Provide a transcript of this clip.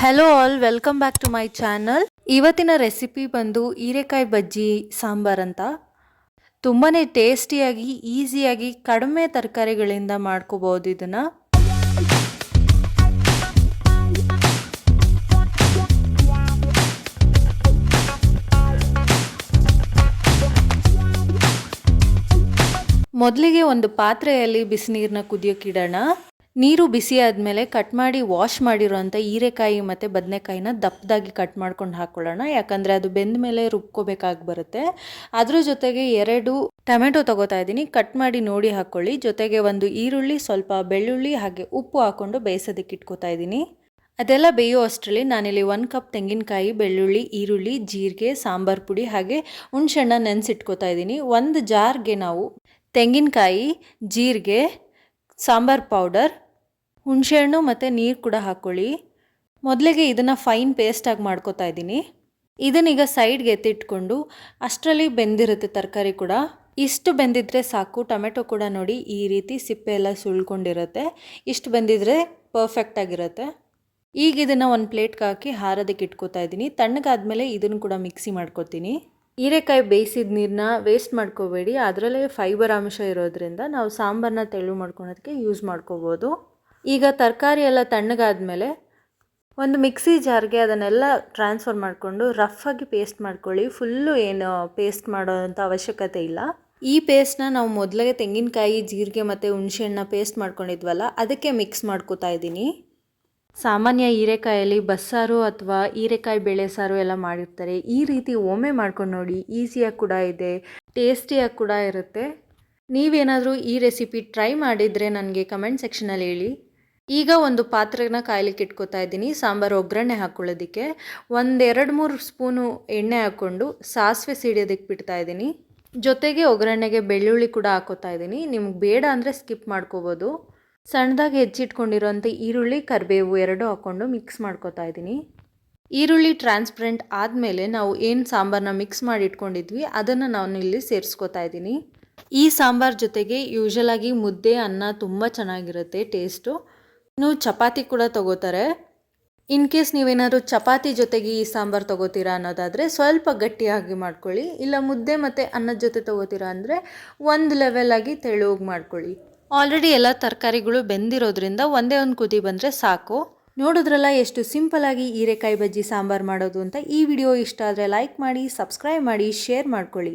Hello all welcome back to my channel ಇವತ್ತಿನ recipe ಬಂದು ಹೀರೆಕಾಯಿ ಬಜ್ಜಿ, ಸಾಂಬಾರ್ ಅಂತ. ತುಂಬಾ ಟೇಸ್ಟಿಯಾಗಿ ಈಸಿಯಾಗಿ ಕಡಿಮೆ ತರಕಾರಿಗಳಿಂದ ಮಾಡ್ಕೋಬೋದು ಇದನ್ನು. ಮೊದಲಿಗೆ ಒಂದು ಪಾತ್ರೆಯಲ್ಲಿ ಬಿಸಿನೀರನ್ನ ಕುದಿಯೋಕ್ಕಿಡೋಣ ನೀರು ಬಿಸಿ ಆದಮೇಲೆ ಕಟ್ ಮಾಡಿ ವಾಶ್ ಮಾಡಿರೋಂಥ ಹೀರೆಕಾಯಿ ಮತ್ತು ಬದನೆಕಾಯಿನ ದಪ್ಪದಾಗಿ ಕಟ್ ಮಾಡ್ಕೊಂಡು ಹಾಕ್ಕೊಳ್ಳೋಣ ಯಾಕಂದರೆ ಅದು ಬೆಂದ ಮೇಲೆ ರುಬ್ಕೋಬೇಕಾಗಿ ಬರುತ್ತೆ. ಅದ್ರ ಜೊತೆಗೆ ಎರಡು ಟೊಮೆಟೊ ತಗೋತಾ ಇದ್ದೀನಿ. ಕಟ್ ಮಾಡಿ ನೋಡಿ ಹಾಕ್ಕೊಳ್ಳಿ ಜೊತೆಗೆ ಒಂದು ಈರುಳ್ಳಿ, ಸ್ವಲ್ಪ ಬೆಳ್ಳುಳ್ಳಿ, ಹಾಗೆ ಉಪ್ಪು ಹಾಕ್ಕೊಂಡು ಬೇಯಿಸೋದಕ್ಕೆ ಇಟ್ಕೋತಾ ಇದ್ದೀನಿ. ಅದೆಲ್ಲ ಬೇಯೋ ಅಷ್ಟರಲ್ಲಿ ನಾನಿಲ್ಲಿ ಒಂದು ಕಪ್ ತೆಂಗಿನಕಾಯಿ, ಬೆಳ್ಳುಳ್ಳಿ, ಈರುಳ್ಳಿ, ಜೀರಿಗೆ, ಸಾಂಬಾರು ಪುಡಿ, ಹಾಗೆ ಹುಣಸೆಣ್ಣ ನೆನೆಸಿಟ್ಕೋತಾ ಇದ್ದೀನಿ. ಒಂದು ಜಾರ್ಗೆ ನಾವು ತೆಂಗಿನಕಾಯಿ, ಜೀರಿಗೆ ಸಾಂಬಾರ್ ಪೌಡರ್, ಹುಣಸೆಹಣ್ಣು ಮತ್ತು ನೀರು ಕೂಡ ಹಾಕ್ಕೊಳ್ಳಿ ಮೊದಲಿಗೆ ಇದನ್ನು ಫೈನ್ ಪೇಸ್ಟಾಗಿ ಮಾಡ್ಕೋತಾ ಇದ್ದೀನಿ. ಇದನ್ನೀಗ ಸೈಡ್ಗೆ ಎತ್ತಿಟ್ಕೊಂಡು ಅಷ್ಟರಲ್ಲಿ ಬೆಂದಿರುತ್ತೆ ತರಕಾರಿ ಕೂಡ. ಇಷ್ಟು ಬೆಂದಿದ್ರೆ ಸಾಕು. ಟೊಮೆಟೊ ಕೂಡ ನೋಡಿ ಈ ರೀತಿ ಸಿಪ್ಪೆ ಎಲ್ಲ ಸುಳ್ಕೊಂಡಿರುತ್ತೆ ಇಷ್ಟು ಬೆಂದಿದ್ರೆ ಪರ್ಫೆಕ್ಟಾಗಿರುತ್ತೆ ಈಗ ಇದನ್ನು ಒಂದು ಪ್ಲೇಟ್ಗೆ ಹಾಕಿ, ಹಾರೋದಕ್ಕೆ ಇಟ್ಕೋತಾ ಇದ್ದೀನಿ. ತಣ್ಣಗಾದ್ಮೇಲೆ ಇದನ್ನು ಕೂಡ ಮಿಕ್ಸಿ ಮಾಡ್ಕೊತೀನಿ. ಹೀರೆಕಾಯಿ ಬೇಯಿಸಿದ ನೀರನ್ನ ವೇಸ್ಟ್ ಮಾಡ್ಕೋಬೇಡಿ. ಅದರಲ್ಲೇ ಫೈಬರ್ ಅಂಶ ಇರೋದ್ರಿಂದ ನಾವು ಸಾಂಬಾರನ್ನ ತೆಳು ಮಾಡ್ಕೊಳೋದಕ್ಕೆ ಯೂಸ್ ಮಾಡ್ಕೋಬೋದು. ಈಗ ತರಕಾರಿ ಎಲ್ಲ ತಣ್ಣಗಾದ್ಮೇಲೆ ಒಂದು ಮಿಕ್ಸಿ ಜಾರ್ಗೆ ಅದನ್ನೆಲ್ಲ ಟ್ರಾನ್ಸ್ಫರ್ ಮಾಡಿಕೊಂಡು ರಫಾಗಿ ಪೇಸ್ಟ್ ಮಾಡ್ಕೊಳ್ಳಿ. ಫುಲ್ಲು ಏನು ಪೇಸ್ಟ್ ಮಾಡೋವಂಥ ಅವಶ್ಯಕತೆ ಇಲ್ಲ. ಈ ಪೇಸ್ಟ್ನ ನಾವು ಮೊದಲಿಗೆ ತೆಂಗಿನಕಾಯಿ, ಜೀರಿಗೆ ಮತ್ತು ಹುಣಸೆಹಣ್ಣ ಪೇಸ್ಟ್ ಮಾಡ್ಕೊಂಡಿದ್ವಲ್ಲ, ಅದಕ್ಕೆ ಮಿಕ್ಸ್ ಮಾಡ್ಕೋತಾ ಇದ್ದೀನಿ. ಸಾಮಾನ್ಯ ಹೀರೆಕಾಯಲ್ಲಿ ಬಸ್ಸಾರು ಅಥವಾ ಹೀರೆಕಾಯಿ ಬೇಳೆ ಸಾರು ಎಲ್ಲ ಮಾಡಿರ್ತಾರೆ. ಈ ರೀತಿ ಒಮ್ಮೆ ಮಾಡ್ಕೊಂಡು ನೋಡಿ ಈಸಿಯಾಗಿ ಕೂಡ ಇದೆ, ಟೇಸ್ಟಿಯಾಗಿ ಕೂಡ ಇರುತ್ತೆ. ನೀವೇನಾದರೂ ಈ ರೆಸಿಪಿ ಟ್ರೈ ಮಾಡಿದರೆ ನನಗೆ ಕಮೆಂಟ್ ಸೆಕ್ಷನಲ್ಲಿ ಹೇಳಿ. ಈಗ ಒಂದು ಪಾತ್ರೆನ ಕಾಯ್ಲಿಕ್ಕೆ ಇಟ್ಕೋತಾ ಇದ್ದೀನಿ. ಸಾಂಬಾರು ಒಗ್ಗರಣೆ ಹಾಕ್ಕೊಳ್ಳೋದಕ್ಕೆ ಒಂದೆರಡು ಮೂರು ಸ್ಪೂನು ಎಣ್ಣೆ ಹಾಕ್ಕೊಂಡು ಸಾಸಿವೆ ಸಿಡಿಯೋದಕ್ಕೆ ಬಿಡ್ತಾ ಇದ್ದೀನಿ. ಜೊತೆಗೆ ಒಗ್ಗರಣೆಗೆ ಬೆಳ್ಳುಳ್ಳಿ ಕೂಡ ಹಾಕೋತಾ ಇದ್ದೀನಿ. ನಿಮ್ಗೆ ಬೇಡ ಅಂದರೆ ಸ್ಕಿಪ್ ಮಾಡ್ಕೋಬೋದು. ಸಣ್ಣದಾಗಿ ಹೆಚ್ಚಿಟ್ಕೊಂಡಿರೋಂಥ ಈರುಳ್ಳಿ, ಕರಿಬೇವು ಎರಡು ಹಾಕ್ಕೊಂಡು ಮಿಕ್ಸ್ ಮಾಡ್ಕೋತಾ ಇದ್ದೀನಿ. ಈರುಳ್ಳಿ ಟ್ರಾನ್ಸ್ಪರೆಂಟ್ ಆದಮೇಲೆ ನಾವು ಏನು ಸಾಂಬಾರನ್ನ ಮಿಕ್ಸ್ ಮಾಡಿ ಇಟ್ಕೊಂಡಿದ್ವಿ ಅದನ್ನು ನಾನು ಇಲ್ಲಿ ಸೇರಿಸ್ಕೋತಾ ಇದ್ದೀನಿ. ಈ ಸಾಂಬಾರ್ ಜೊತೆಗೆ ಯೂಶಲಾಗಿ ಮುದ್ದೆ, ಅನ್ನ ತುಂಬ ಚೆನ್ನಾಗಿರುತ್ತೆ ಟೇಸ್ಟು ಇನ್ನು ಚಪಾತಿ ಕೂಡ ತಗೋತಾರೆ. ಇನ್ ಕೇಸ್ ನೀವೇನಾದರೂ ಚಪಾತಿ ಜೊತೆಗೆ ಈ ಸಾಂಬಾರು ತೊಗೋತೀರಾ ಅನ್ನೋದಾದರೆ ಸ್ವಲ್ಪ ಗಟ್ಟಿಯಾಗಿ ಮಾಡ್ಕೊಳ್ಳಿ. ಇಲ್ಲ ಮುದ್ದೆ ಮತ್ತು ಅನ್ನದ ಜೊತೆ ತೊಗೋತೀರಾ ಅಂದರೆ ಒಂದು ಲೆವೆಲಾಗಿ ತೆಳುವಾಗಿ ಮಾಡ್ಕೊಳ್ಳಿ. ಆಲ್ರೆಡಿ ಎಲ್ಲ ತರಕಾರಿಗಳು ಬೆಂದಿರೋದ್ರಿಂದ ಒಂದೇ ಒಂದು ಕುದಿ ಬಂದರೆ ಸಾಕು. ನೋಡಿದ್ರಲ್ಲ ಎಷ್ಟು ಸಿಂಪಲಾಗಿ ಹೀರೆಕಾಯಿ ಬಜ್ಜಿ ಸಾಂಬಾರು ಮಾಡೋದು ಅಂತ. ಈ ವಿಡಿಯೋ ಇಷ್ಟ ಆದರೆ ಲೈಕ್ ಮಾಡಿ ಸಬ್ಸ್ಕ್ರೈಬ್ ಮಾಡಿ ಶೇರ್ ಮಾಡ್ಕೊಳ್ಳಿ.